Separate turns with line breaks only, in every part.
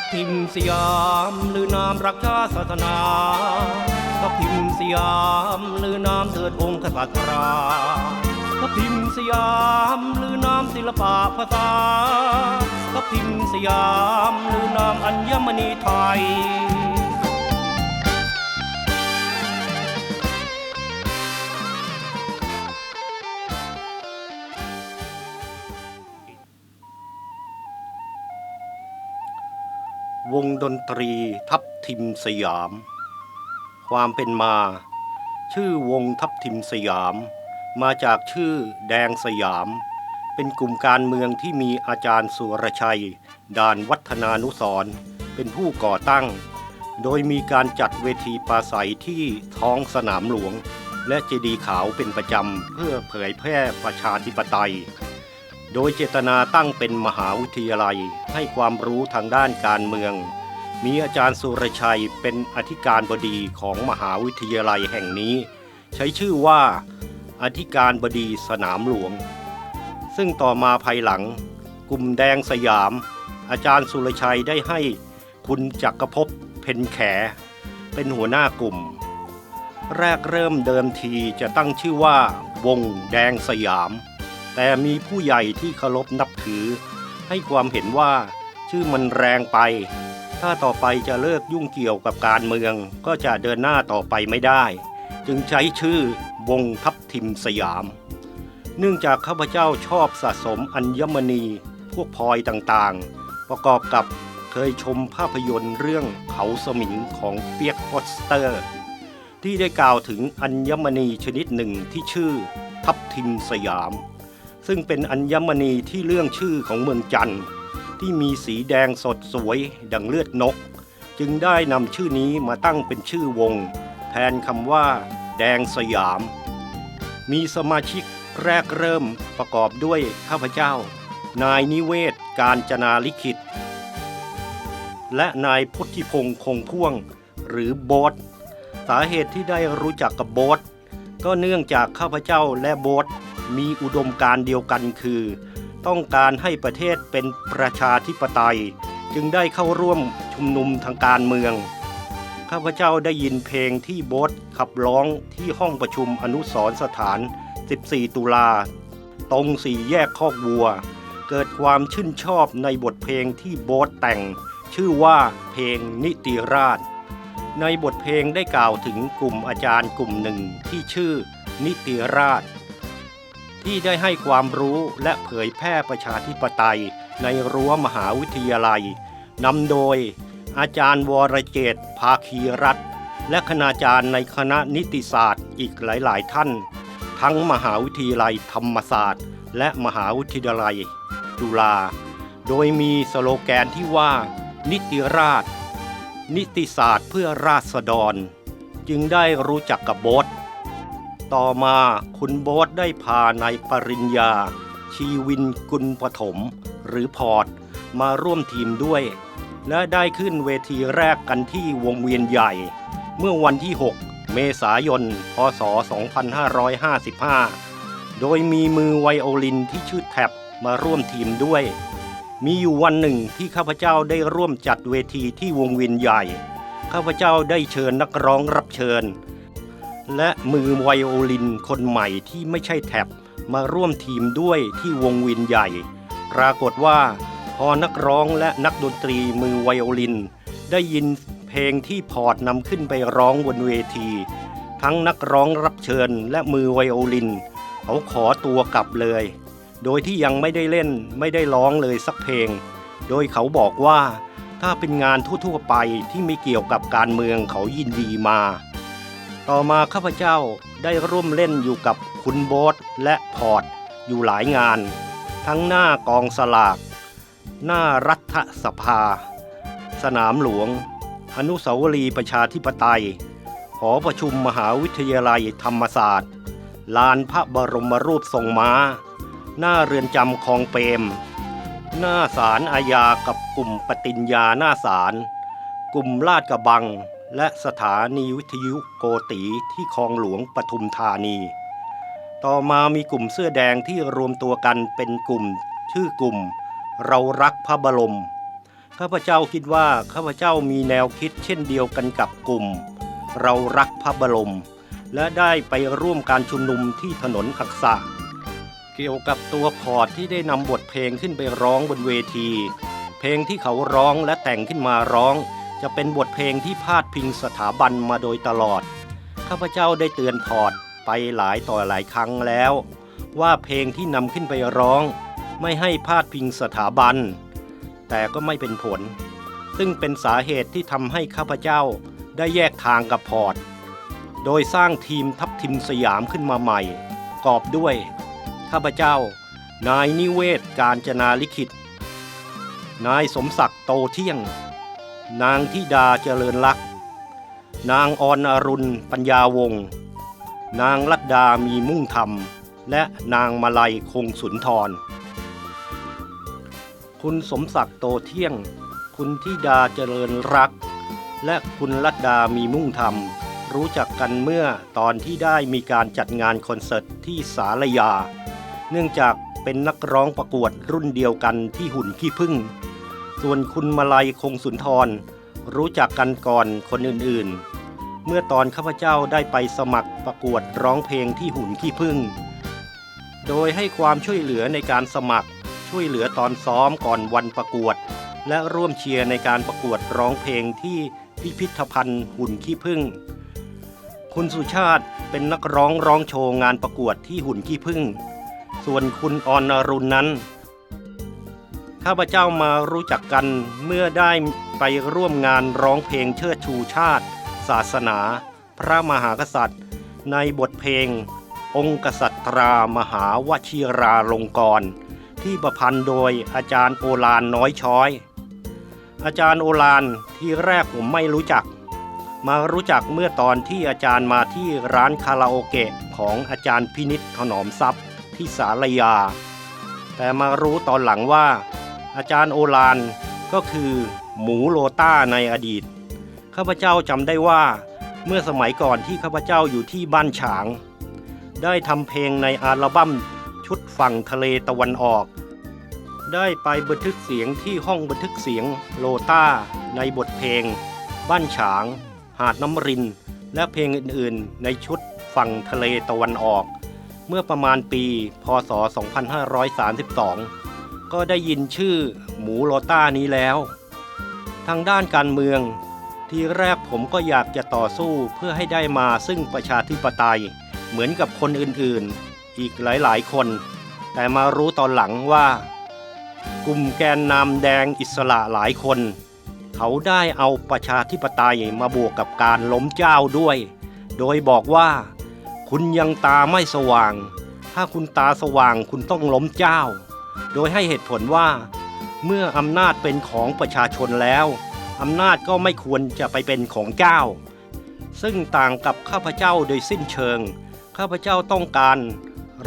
ทับทิมสยามหรือนามรักชาติศาสนาทับทิมสยามหรือนามเถิดองค์กษัตริย์ราทับทิมสยามหรือนามศิลปะภาษาทับทิมสยามหรือนามอัญมณีไทย วงดนตรีทับทิมสยาม ความเป็นมา ชื่อวงทับทิมสยาม มาจากชื่อแดงสยาม เป็นกลุ่มการเมืองที่มีอาจารย์สุรชัย ดานวัฒนานุสรเป็นผู้ก่อตั้ง โดยมีการจัดเวทีปราศัยที่ท้องสนามหลวง และเจดีย์ขาวเป็นประจำเพื่อเผยแพร่ประชาธิปไตย โดยเจตนาตั้งเป็นมหาวิทยาลัยให้ความรู้ทางด้านการเมือง มีอาจารย์สุรชัยเป็นอธิการบดีของมหาวิทยาลัยแห่งนี้ ใช้ชื่อว่า อธิการบดีสนามหลวง ซึ่งต่อมาภายหลัง กลุ่มแดงสยาม อาจารย์สุรชัยได้ให้คุณจักรภพเพนแข เป็นหัวหน้ากลุ่ม แรกเริ่มเดิมทีจะตั้งชื่อว่า วงแดงสยาม แต่มีผู้ใหญ่ที่เคารพนับถือ ให้ความเห็นว่าชื่อมันแรงไป ถ้าต่อไปจะเลิกยุ่งเกี่ยวกับการเมือง ก็จะเดินหน้าต่อไปไม่ได้ จึงใช้ชื่อวงทับทิมสยาม เนื่องจากข้าพเจ้าชอบสะสมอัญมณีพวกพลอยต่างๆ ประกอบกับเคยชมภาพยนตร์เรื่องเขาสมิงของเปียกโปสเตอร์ ที่ได้กล่าวถึงอัญมณีชนิดหนึ่งที่ชื่อทับทิมสยาม ซึ่งเป็นอัญมณีที่เรื่องชื่อของเมืองจันทร์ ที่มีสีแดงสดสวยดังเลือดนก จึงได้นำชื่อนี้มาตั้งเป็นชื่อวง แทนคำว่า แดงสยาม มีสมาชิกแรกเริ่มประกอบด้วยข้าพเจ้า นายนิเวศการจนาลิขิต และนายพุทธิพงษ์คงพ่วง หรือโบทสาเหตุที่ได้รู้จักกับโบทก็เนื่องจากข้าพเจ้าและโบท มีอุดมการณ์เดียวกันคือ ต้องการให้ประเทศเป็นประชาธิปไตย จึงได้เข้าร่วมชุมนุมทางการเมือง ข้าพเจ้าได้ยินเพลงที่โบทขับร้องที่ห้องประชุมอนุสรสถาน 14 ตุลา ตรงสี่แยกคอกวัว เกิดความชื่นชอบในบทเพลงที่โบทแต่ง ชื่อว่าเพลงนิติราชในบทเพลงได้กล่าวถึงกลุ่มอาจารย์กลุ่มหนึ่งที่ชื่อนิติราช ที่ได้ให้ความรู้และเผยแพร่ประชาธิปไตย ในรั้วมหาวิทยาลัยนำโดย อาจารย์วรเจตภาคีรัตและคณาจารย์ในคณะนิติศาสตร์อีกหลาย ๆ ท่าน ทั้งมหาวิทยาลัยธรรมศาสตร์ และมหาวิทยาลัย จุฬาโดยมีสโลแกนที่ว่า นิติราช นิติศาสตร์เพื่อราษฎร จึงได้รู้จักกับโบท ต่อมาคุณโบ๊ทได้พานายปริญญา ชีวินกุลปฐม หรือพอร์ตมาร่วมทีมด้วย และได้ขึ้นเวทีแรกกันที่วงเวียนใหญ่ เมื่อวันที่ 6 เมษายน พศ 2555 โดยมีมือไวโอลินที่ชื่อแท็บมาร่วมทีมด้วย มีอยู่วันหนึ่งที่ข้าพเจ้าได้ร่วมจัดเวทีที่วงเวียนใหญ่ ข้าพเจ้าได้เชิญนักร้องรับเชิญ และมือไวโอลินคนใหม่ที่ไม่ใช่แท็บมาร่วมทีมด้วยที่วงวินใหญ่ ปรากฏว่าพอนักร้องและนักดนตรีมือไวโอลิน ได้ยินเพลงที่พอร์ตนำขึ้นไปร้องบนเวที ทั้งนักร้องรับเชิญและมือไวโอลิน เขาขอตัวกลับเลย โดยที่ยังไม่ได้เล่นไม่ได้ร้องเลยสักเพลง โดยเขาบอกว่าถ้าเป็นงานทั่วๆไปที่ไม่เกี่ยวกับการเมืองเขายินดีมา ต่อมาข้าพเจ้าได้ร่วมเล่นอยู่กับคุณโบ๊ทและพอร์ตอยู่หลายงาน ทั้งหน้ากองสลาก หน้ารัฐสภา สนามหลวง อนุสาวรีย์ประชาธิปไตย หอประชุมมหาวิทยาลัยธรรมศาสตร์ ลานพระบรมรูปทรงม้า หน้าเรือนจำคลองเปรม หน้าศาลอาญากับกลุ่มปฏิญญาหน้าศาลกลุ่มลาดกระบัง และสถานีวิทยุโกตีที่คลองหลวงปทุมธานี ต่อมามีกลุ่มเสื้อแดงที่รวมตัวกันเป็นกลุ่ม ชื่อกลุ่ม เรารักพระบรม ข้าพเจ้าคิดว่าข้าพเจ้ามีแนวคิดเช่นเดียวกันกับกลุ่ม เรารักพระบรม และได้ไปร่วมการชุมนุมที่ถนนอักษะเกี่ยวกับตัวพอร์ตที่ได้นำบทเพลงขึ้นไปร้องบนเวที เพลงที่เขาร้องและแต่งขึ้นมาร้อง จะเป็นบทเพลงที่พาดพิงสถาบันมาโดยตลอด ข้าพเจ้าได้เตือนพอร์ตไปหลายต่อหลายครั้งแล้ว ว่าเพลงที่นำขึ้นไปร้อง ไม่ให้พาดพิงสถาบัน แต่ก็ไม่เป็นผล ซึ่งเป็นสาเหตุที่ทำให้ข้าพเจ้าได้แยกทางกับพอร์ตโดยสร้างทีมทัพทิมสยามขึ้นมาใหม่ กอบด้วย ข้าพเจ้า นายนิเวศการจนาลิขิต นายสมศักดิ์โตเที่ยง นางธิดาเจริญลักษ์นางออนอรุณปัญญาวงศ์นางลัดดามีมุ่งธรรม และนางมาลัยคงสุนทร คุณสมศักดิ์โตเที่ยง คุณธิดาเจริญรัก และคุณลัดดามีมุ่งธรรม รู้จักกันเมื่อตอนที่ได้มีการจัดงานคอนเสิร์ตที่สารยา เนื่องจากเป็นนักร้องประกวดรุ่นเดียวกันที่หุ่นขี้ผึ้ง ส่วนคุณมาลัยคงสุนทร รู้จักกันก่อนคนอื่นๆ เมื่อตอนข้าพเจ้าได้ไปสมัครประกวดร้องเพลงที่หุ่นขี้ผึ้งโดยให้ความช่วยเหลือในการสมัคร ช่วยเหลือตอนซ้อมก่อนวันประกวด และร่วมเชียร์ในการประกวดร้องเพลงที่พิพิธภัณฑ์หุ่นขี้ผึ้งคุณสุชาติเป็นนักร้องร้องโชว์งานประกวดที่หุ่นขี้ผึ้งส่วนคุณออนอรุณนั้น ข้าพเจ้ามารู้จักกันเมื่อได้ไปร่วมงานร้องเพลงเชิดชูชาติ ศาสนา พระมหากษัตริย์ ในบทเพลง องค์กษัตรามหาวชิราลงกรณ์ที่ประพันธ์โดยอาจารย์โอฬารน้อยช้อย อาจารย์โอฬารที่แรกผมไม่รู้จัก มารู้จักเมื่อตอนที่อาจารย์มาที่ร้านคาราโอเกะของอาจารย์พินิษถนอมทรัพย์ที่สารยา แต่มารู้ตอนหลังว่า อาจารย์โอฬารก็คือหมูโลต้าในอดีต ข้าพเจ้าจำได้ว่า เมื่อสมัยก่อนที่ข้าพเจ้าอยู่ที่บ้านฉาง ได้ทำเพลงในอัลบั้มชุดฝั่งทะเลตะวันออก ได้ไปบันทึกเสียงที่ห้องบันทึกเสียงโลต้าในบทเพลง บ้านฉาง หาดน้ำริน และเพลงอื่นๆ ในชุดฝั่งทะเลตะวันออก เมื่อประมาณปี พศ 2532 ก็ได้ยินชื่อหมูโลต้านี้แล้ว ทางด้านการเมือง ทีแรกผมก็อยากจะต่อสู้เพื่อให้ได้มาซึ่งประชาธิปไตย เหมือนกับคนอื่นๆ อีกหลายๆคน แต่มารู้ตอนหลังว่า กลุ่มแกนนำแดงอิสระหลายคน เขาได้เอาประชาธิปไตยมาบวกกับการล้มเจ้าด้วย โดยบอกว่า คุณยังตาไม่สว่าง ถ้าคุณตาสว่างคุณต้องล้มเจ้า โดยให้เหตุผลว่า เมื่ออำนาจเป็นของประชาชนแล้ว อำนาจก็ไม่ควรจะไปเป็นของเจ้า ซึ่งต่างกับข้าพเจ้าโดยสิ้นเชิง ข้าพเจ้าต้องการ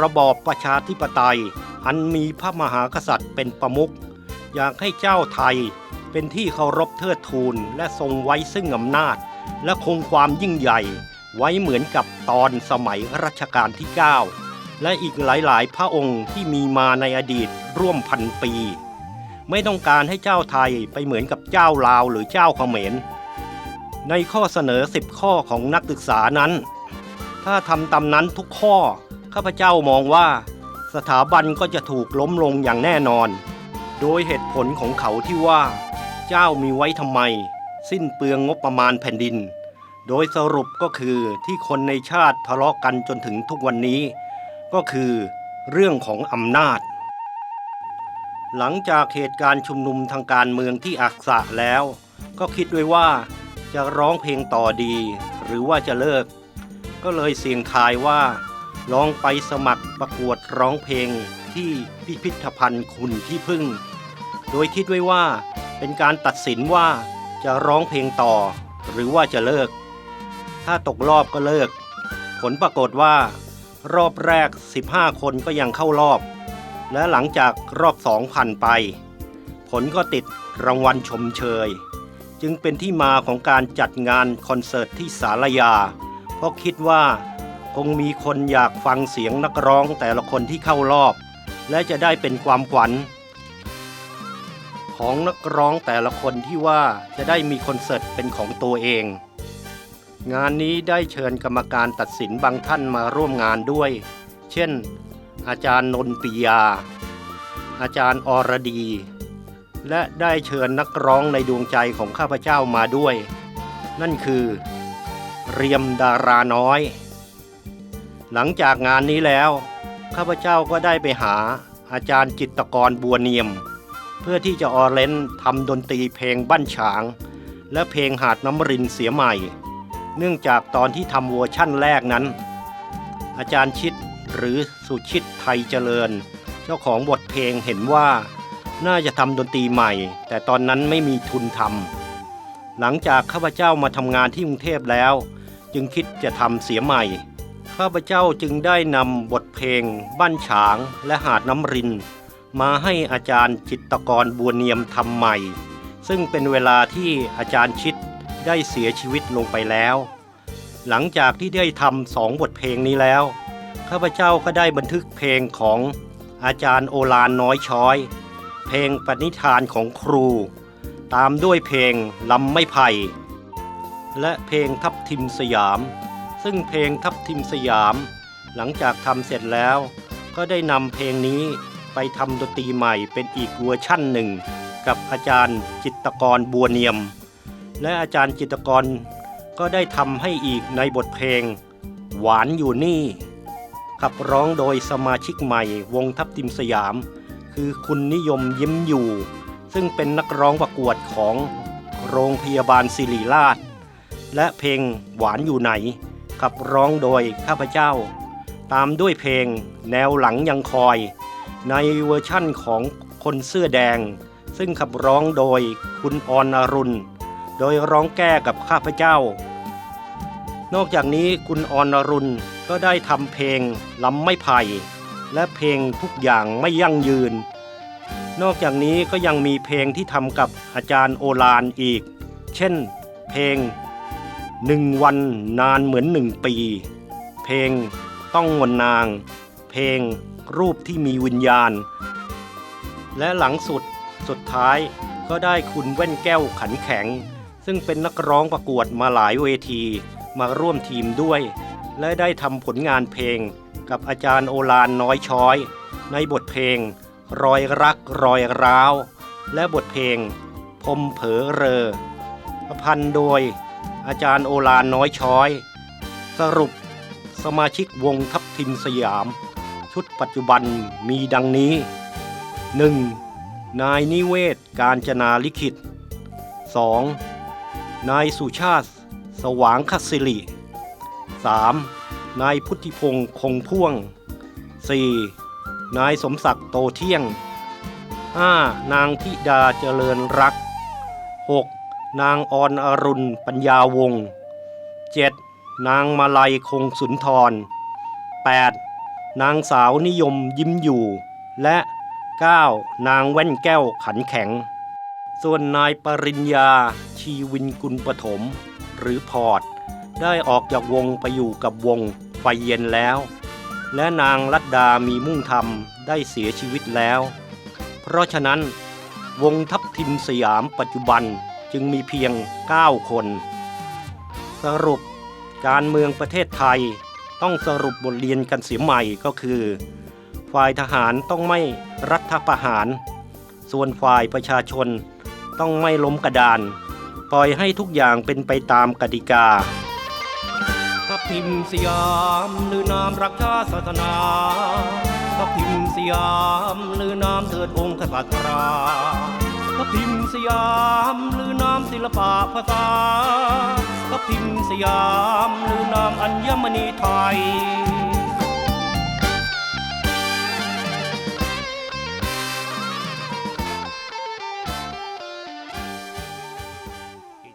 ระบอบประชาธิปไตย อันมีพระมหากษัตริย์เป็นประมุขอยากให้เจ้าไทยเป็นที่เคารพเทิดทูนและทรงไว้ซึ่งอำนาจ และคงความยิ่งใหญ่ ไว้เหมือนกับตอนสมัยรัชกาลที่ 9 และอีกหลายๆ พระองค์ที่มีมาในอดีตร่วมพันปี ไม่ต้องการให้เจ้าไทยไปเหมือนกับเจ้าลาวหรือเจ้าเขมร ในข้อเสนอ 10 ข้อของนักศึกษานั้น ถ้าทำตามนั้นทุกข้อ ข้าพเจ้ามองว่าสถาบันก็จะถูกล้มลงอย่างแน่นอน โดยเหตุผลของเขาที่ว่า เจ้ามีไว้ทำไม สิ้นเปลืองงบประมาณแผ่นดิน โดยสรุปก็คือที่คนในชาติทะเลาะกันจนถึงทุกวันนี้ ก็คือเรื่องของอำนาจ หลังจากเหตุการณ์ชุมนุมทางการเมืองที่อักษะแล้ว ก็คิดด้วยว่าจะร้องเพลงต่อดี หรือว่าจะเลิก ก็เลยเสี่ยงทายว่าลองไปสมัครประกวดร้องเพลงที่พิพิธภัณฑ์คุณที่พึ่ง โดยคิดไว้ว่าเป็นการตัดสินว่าจะร้องเพลงต่อ หรือว่าจะเลิก ถ้าตกรอบก็เลิก ผลปรากฏว่า รอบแรก 15 คนก็ยังเข้ารอบ และหลังจากรอบสองผ่านไป ผลก็ติดรางวัลชมเชย จึงเป็นที่มาของการจัดงานคอนเสิร์ตที่สารยา เพราะคิดว่าคงมีคนอยากฟังเสียงนักร้องแต่ละคนที่เข้ารอบ และจะได้เป็นความขวัญของนักร้องแต่ละคนที่ว่าจะได้มีคอนเสิร์ตเป็นของตัวเอง งานนี้ได้เชิญกรรมการตัดสินบางท่านมาร่วมงานด้วย เช่น อาจารย์นนปิยา อาจารย์อรดี และได้เชิญนักร้องในดวงใจของข้าพเจ้ามาด้วย นั่นคือ เรียมดาราน้อย หลังจากงานนี้แล้ว ข้าพเจ้าก็ได้ไปหาอาจารย์จิตกรบัวเนียม เพื่อที่จะออเรนทำดนตรีเพลงบ้านฉาง และเพลงหาดน้ำรินเสียใหม่ เนื่องจากตอนที่ทำเวอร์ชั่นแรกนั้น อาจารย์ชิดหรือสุชิตไทยเจริญ เจ้าของบทเพลงเห็นว่า น่าจะทำดนตรีใหม่ แต่ตอนนั้นไม่มีทุนทำหลังจากข้าพเจ้ามาทำงานที่กรุงเทพแล้ว จึงคิดจะทำเสียใหม่ ข้าพเจ้าจึงได้นำบทเพลง บ้านฉางและหาดน้ำริน มาให้อาจารย์จิตรกรบัวเนียมทำใหม่ ซึ่งเป็นเวลาที่อาจารย์ชิด ได้เสียชีวิตลงไปแล้ว หลังจากที่ได้ทำสองบทเพลงนี้แล้ว ข้าพเจ้าก็ได้บันทึกเพลงของอาจารย์โอฬารน้อยช้อย เพลงปณิธานของครู ตามด้วยเพลงลำไม่ไผ่และเพลงทับทิมสยาม ซึ่งเพลงทับทิมสยาม หลังจากทำเสร็จแล้ว ก็ได้นำเพลงนี้ไปทำดนตรีใหม่เป็นอีกเวอร์ชั่นหนึ่ง กับอาจารย์จิตกรบัวเนียม และอาจารย์จิตกรก็ได้ทำให้อีกในบทเพลง หวานอยู่นี่ ขับร้องโดยสมาชิกใหม่วงทับทิมสยาม คือคุณนิยมยิ้มอยู่ ซึ่งเป็นนักร้องประกวดของโรงพยาบาลศิริราช และเพลงหวานอยู่ไหน ขับร้องโดยข้าพเจ้า ตามด้วยเพลงแนวหลังยังคอย ในเวอร์ชั่นของคนเสื้อแดง ซึ่งขับร้องโดยคุณออนอรุณ โดยร้องแก้กับข้าพเจ้า นอกจากนี้คุณออนรุณก็ได้ทำเพลงลำไม่ไผ่ และเพลงทุกอย่างไม่ยั่งยืน นอกจากนี้ก็ยังมีเพลงที่ทำกับอาจารย์โอฬารอีก เช่น เพลงหนึ่งวันนานเหมือนหนึ่งปี เพลงต้องงนนาง เพลงรูปที่มีวิญญาณ และหลังสุดสุดท้ายก็ได้คุณแว่นแก้วขันแข็ง ซึ่งเป็นนักร้องประกวดมาหลายเวทีมาร่วมทีมด้วย และได้ทำผลงานเพลง กับอาจารย์โอฬารน้อยช้อย ในบทเพลง รอยรักรอยร้าว และบทเพลง พมเผอเรอประพันธ์โดย อาจารย์โอฬารน้อยช้อย สรุปสมาชิกวงทัพทิมสยาม ชุดปัจจุบันมีดังนี้ 1. นายนิเวศการจนาลิขิต 2. นายสุชาติ สว่างคศิริ 3. นายพุทธิพงศ์คงพ่วง 4. นายสมศักดิ์โตเที่ยง 5. นางธิดาเจริญรัก 6. นางออนอรุณปัญญาวงศ์ 7. นางมาลัยคงสุนทร 8. นางสาวนิยมยิ้มอยู่ และ 9. นางแว่นแก้วขันแข็ง ส่วนนายปริญญา ชีวินกุลปฐมหรือพอร์ตได้ออกจากวงไปอยู่กับวงไฟเย็นแล้ว และนางรัตดามีมุ่งธรรมได้เสียชีวิตแล้ว เพราะฉะนั้น วงทัพทิมสยามปัจจุบันจึงมีเพียง 9 คน สรุปการเมืองประเทศไทยต้องสรุปบทเรียนกันเสียใหม่ก็คือ ฝ่ายทหารต้องไม่รัฐประหาร ส่วนฝ่ายประชาชนต้องไม่ล้มกระดาน ปล่อยให้ทุกอย่างเป็นไปตามกติกาทัพทิมสยามหรือนามรักชาติศาสนาทัพทิมสยามหรือนามเถิดองค์กษัตริย์ราทัพทิมสยามหรือนามศิลปะภาษาทัพทิมสยามหรือนามอัญมณีไทย